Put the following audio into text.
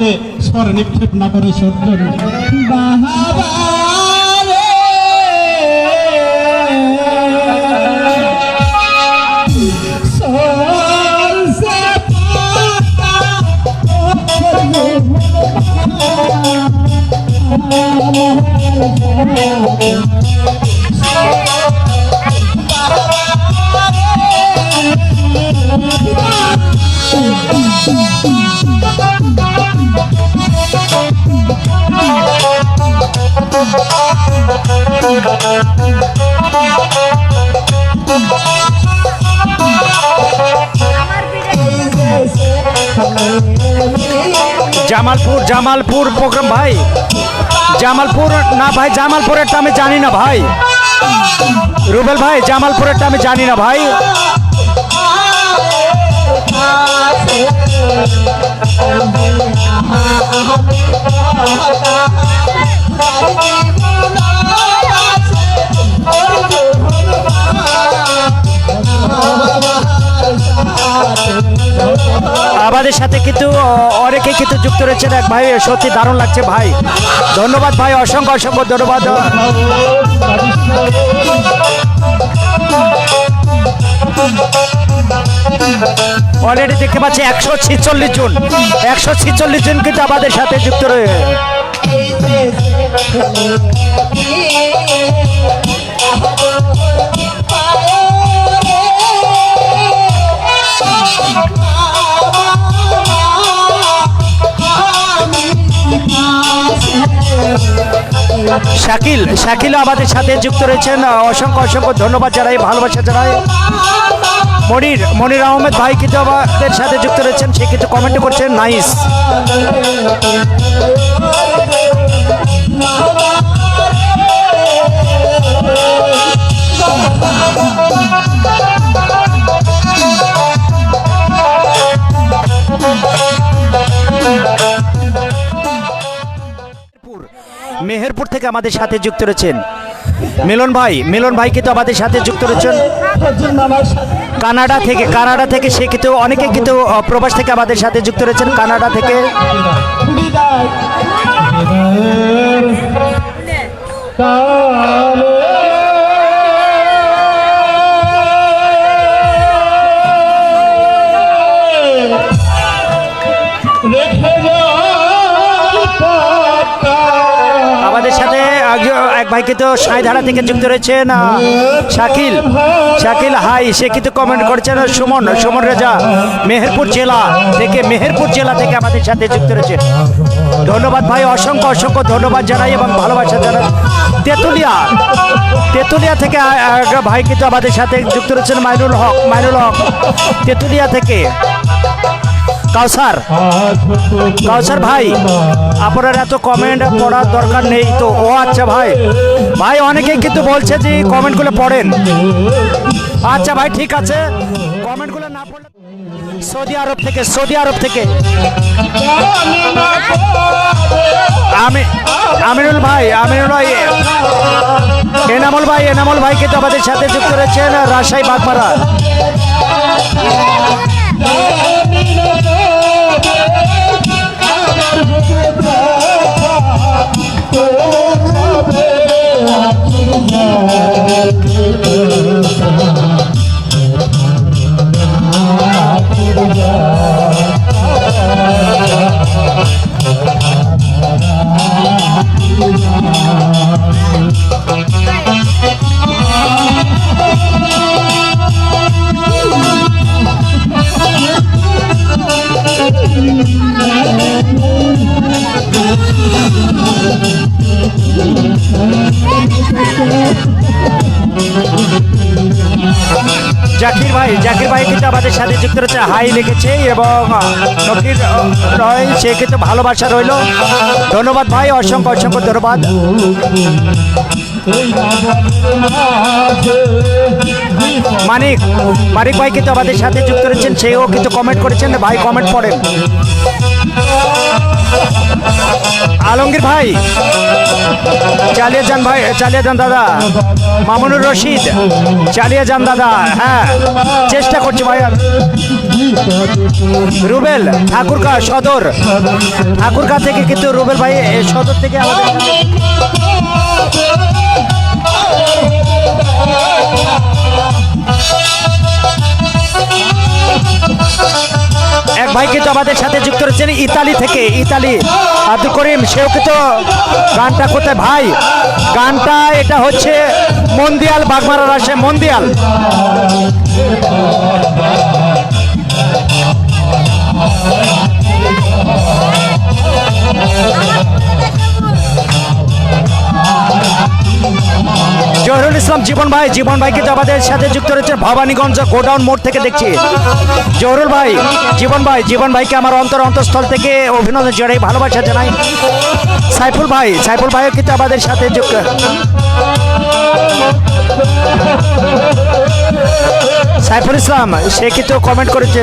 মাটিতে স্বর নিক্ষেপ না করে সহ্য জামালপুর জামালপুর প্রোগ্রাম ভাই। জামালপুর না, ভাই জামালপুরেরটা আমি জানি না, ভাই। রুবেল ভাই জামালপুরেরটা আমি জানি না, ভাই। আমাদের সাথে কিন্তু অনেকে কিন্তু যুক্ত রয়েছেন। এক ভাই, সত্যি দারুণ লাগছে ভাই। ধন্যবাদ ভাই, অসংখ্য অসংখ্য ধন্যবাদ। অলরেডি দেখতে পাচ্ছি একশো ছিচল্লিশ জন। একশো ছিচল্লিশ জন কিন্তু আমাদের সাথে যুক্ত রয়েছে। শাকিল শাকিল আমাদের সাথে যুক্ত রয়েছেন। অসংখ্য অসংখ্য ধন্যবাদ জানাই, ভালোবাসা জানাই। মনির মনির আহমেদ ভাই কিন্তু আমাদের সাথে যুক্ত রয়েছেন, সে কিন্তু কমেন্ট করছেন। নাইস মেহেরপুর থেকে আমাদের সাথে যুক্ত রয়েছেন মিলন ভাই মিলন ভাই কিন্তু আমাদের সাথে যুক্ত রয়েছেন। কানাডা থেকে কানাডা থেকে সে কিন্তু অনেকে কিন্তু প্রবাস থেকে আমাদের সাথে যুক্ত রয়েছেন। কানাডা থেকে রেখে এক ভাই কিন্তু সাঁইধারা থেকে যুক্ত রয়েছে না? শাকিল শাকিল, হাই, সে কিন্তু কমেন্ট করছে না? সুমন সুমন রেজা, মেহেরপুর জেলা থেকে, মেহেরপুর জেলা থেকে আমাদের সাথে যুক্ত রয়েছে। ধন্যবাদ ভাই, অসংখ্য অসংখ্য ধন্যবাদ জানাই এবং ভালোবাসা জানাই। তেঁতুলিয়া তেঁতুলিয়া থেকে ভাই কিন্তু আমাদের সাথে যুক্ত রয়েছেন মাইনুল হক মাইনুল হক। তেঁতুলিয়া থেকে কাউসার। কাউসার ভাই, আপনার এত কমেন্ট পড়ার দরকার নেই তো। ও আচ্ছা ভাই ভাই অনেকেই কিন্তু বলছে যে কমেন্টগুলো পড়েন। আচ্ছা ভাই, ঠিক আছে। কমেন্টগুলো না পড়লে সৌদি আরব থেকে, সৌদি আরব থেকে। আমি, আমিনুল ভাই আমিনুল ভাই, এনামুল ভাই এনামুল ভাই কিন্তু আমাদের সাথে যুক্ত রয়েছেন রাজশাহী বাগমারা। আমার জাকির ভাই জাকির ভাই কিন্তু আমাদের সাথে যুক্ত রয়েছে। হাই লিখেছে এবং নকির রয়, সে কিন্তু ভালোবাসা রইল। ধন্যবাদ ভাই, অসংখ্য অসংখ্য ধন্যবাদ। মানিক মানিক ভাই কিন্তু আমাদের সাথে যুক্ত রয়েছেন, সেও কিন্তু কমেন্ট করেছেন, ভাই কমেন্ট পড়েন। আলমগীর ভাই চালিয়ে যান ভাই, চালিয়ে যান দাদা। মামুনুর রশিদ, চালিয়ে যান দাদা হ্যাঁ। চেষ্টা করছি ভাই। রুবেল, ঠাকুরকা, সদর। ঠাকুরকা থেকে কিন্তু রুবেল ভাই সদর থেকে আমাদের ভাই কিন্তু আমাদের সাথে যুক্ত রয়েছেন ইতালি থেকে, ইতালি। আব্দুল করিম, সেও কিন্তু গানটা কোথায় ভাই, গানটা এটা হচ্ছে মন্দিয়াল বাগমারার আসে মন্দিয়াল। জহিরুল ইসলাম জীবন ভাই জীবন ভাই কিন্তু আমাদের সাথে যুক্ত রয়েছে ভবানীগঞ্জ গোডাউন মোড় থেকে দেখছি। জহিরুল ভাই, জীবন ভাই, জীবন ভাইকে আমার অন্তর অন্তঃস্থল থেকে অভিনন্দন জানাই, ভালোবাসা জানাই। সাইফুল ভাই, সাইফুল ভাইও কিন্তু আমাদের সাথে যুক্ত। সাইফুল ইসলাম, সে কিন্তু কমেন্ট করেছে।